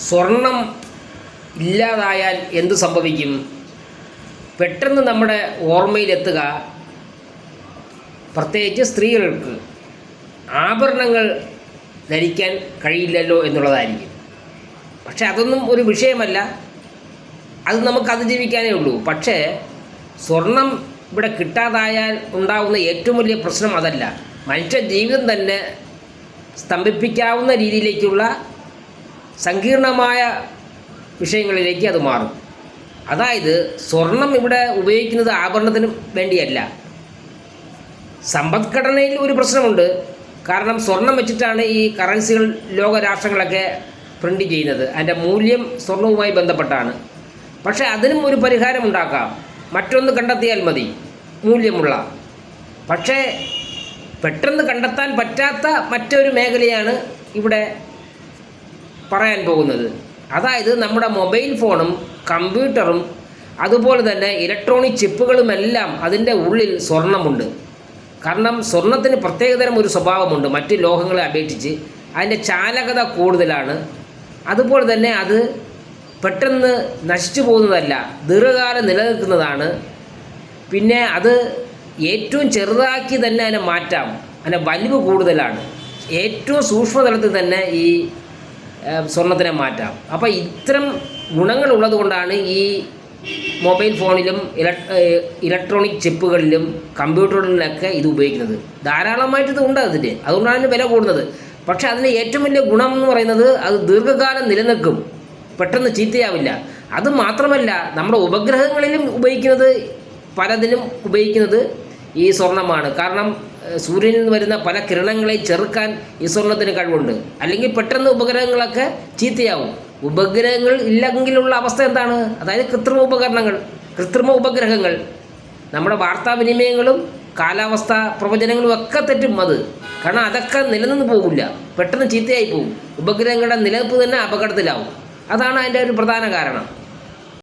സ്വർണം ഇല്ലാതായാൽ എന്ത് സംഭവിക്കും? പെട്ടെന്ന് നമ്മുടെ ഓർമ്മയിലെത്തുക. പ്രത്യേകിച്ച് സ്ത്രീകൾക്ക് ആഭരണങ്ങൾ ധരിക്കാൻ കഴിയില്ലല്ലോ എന്നുള്ളതായിരിക്കും. പക്ഷേ അതൊന്നും ഒരു വിഷയമല്ല. അത് നമുക്ക് അതിജീവിക്കാനേ ഉള്ളൂ. പക്ഷേ സ്വർണം ഇവിടെ കിട്ടാതായാൽ ഉണ്ടാകുന്ന ഏറ്റവും വലിയ പ്രശ്നം അതല്ല. മനുഷ്യ ജീവിതം തന്നെ സ്തംഭിപ്പിക്കാവുന്ന രീതിയിലേക്കുള്ള സങ്കീർണമായ വിഷയങ്ങളിലേക്ക് അത് മാറും. അതായത് സ്വർണം ഇവിടെ ഉപയോഗിക്കുന്നത് ആഭരണത്തിന് വേണ്ടിയല്ല. സമ്പദ്ഘടനയിൽ ഒരു പ്രശ്നമുണ്ട്. കാരണം സ്വർണം വെച്ചിട്ടാണ് ഈ കറൻസികൾ ലോകരാഷ്ട്രങ്ങളൊക്കെ പ്രിന്റ് ചെയ്യുന്നത്. അതിന്റെ മൂല്യം സ്വർണവുമായി ബന്ധപ്പെട്ടാണ്. പക്ഷേ അതിനും ഒരു പരിഹാരം ഉണ്ടാക്കാം. മറ്റൊന്ന് കണ്ടെത്തിയാൽ മതി. മൂല്യമുള്ള. പക്ഷേ പെട്ടെന്ന് കണ്ടെത്താൻ പറ്റാത്ത മറ്റൊരു മേഖലയാണ് ഇവിടെ പറയാൻ പോകുന്നത്. അതായത് നമ്മുടെ മൊബൈൽ ഫോണും കമ്പ്യൂട്ടറും അതുപോലെ തന്നെ ഇലക്ട്രോണിക് ചിപ്പുകളുമെല്ലാം അതിന്റെ ഉള്ളിൽ സ്വർണമുണ്ട് കാരണം സ്വർണത്തിന് പ്രത്യേകതരം ഒരു സ്വഭാവമുണ്ട്. മറ്റ് ലോഹങ്ങളെ അപേക്ഷിച്ച് അതിന്റെ ചാലകത കൂടുതലാണ്. അതുപോലെ തന്നെ അത് പെട്ടെന്ന് നശിച്ചു പോകുന്നതല്ല ദീർഘകാലം നിലനിൽക്കുന്നതാണ്. പിന്നെ അത് ഏറ്റവും ചെറുതാക്കി തന്നെ അതിനെ മാറ്റാം. അതിന്റെ വലിവ് കൂടുതലാണ്. ഏറ്റവും സൂക്ഷ്മതലത്തിൽ തന്നെ ഈ സ്വർണത്തിനെ മാറ്റാം. അപ്പോൾ ഇത്തരം ഗുണങ്ങളുള്ളത് കൊണ്ടാണ് ഈ മൊബൈൽ ഫോണിലും ഇലക്ട്രോണിക് ചിപ്പുകളിലും കമ്പ്യൂട്ടറുകളിലൊക്കെ ഇത് ഉപയോഗിക്കുന്നത്. ധാരാളമായിട്ട് ഇത് ഉണ്ട് അതിന്റെ. അതുകൊണ്ടാണ് വില കൂടുന്നത്. പക്ഷേ അതിന്റെ ഏറ്റവും വലിയ ഗുണം എന്ന് പറയുന്നത് അത് ദീർഘകാലം നിലനിൽക്കും. പെട്ടെന്ന് ചീത്തയാവില്ല. അത് മാത്രമല്ല നമ്മുടെ ഉപഗ്രഹങ്ങളിലും ഉപയോഗിക്കുന്നത് പലതിലും ഉപയോഗിക്കുന്നത് ഈ സ്വർണമാണ് കാരണം സൂര്യനിൽ നിന്ന് വരുന്ന പല കിരണങ്ങളെ ചെറുക്കാൻ ഈ സ്വർണത്തിന് കഴിവുണ്ട്. അല്ലെങ്കിൽ പെട്ടെന്ന് ഉപഗ്രഹങ്ങളൊക്കെ ചീത്തയാവും. ഉപഗ്രഹങ്ങൾ ഇല്ലെങ്കിലുള്ള അവസ്ഥ എന്താണ്? അതായത് കൃത്രിമ ഉപകരണങ്ങൾ കൃത്രിമ ഉപഗ്രഹങ്ങൾ. നമ്മുടെ വാർത്താവിനിമയങ്ങളും കാലാവസ്ഥ പ്രവചനങ്ങളും ഒക്കെ തെറ്റും അത്. കാരണം അതൊക്കെ നിലനിന്ന് പോകില്ല പെട്ടെന്ന് ചീത്തയായി പോകും ഉപഗ്രഹങ്ങളുടെ നിലനിൽപ്പ് തന്നെ അപകടത്തിലാവും. അതാണ് അതിന്റെ ഒരു പ്രധാന കാരണം.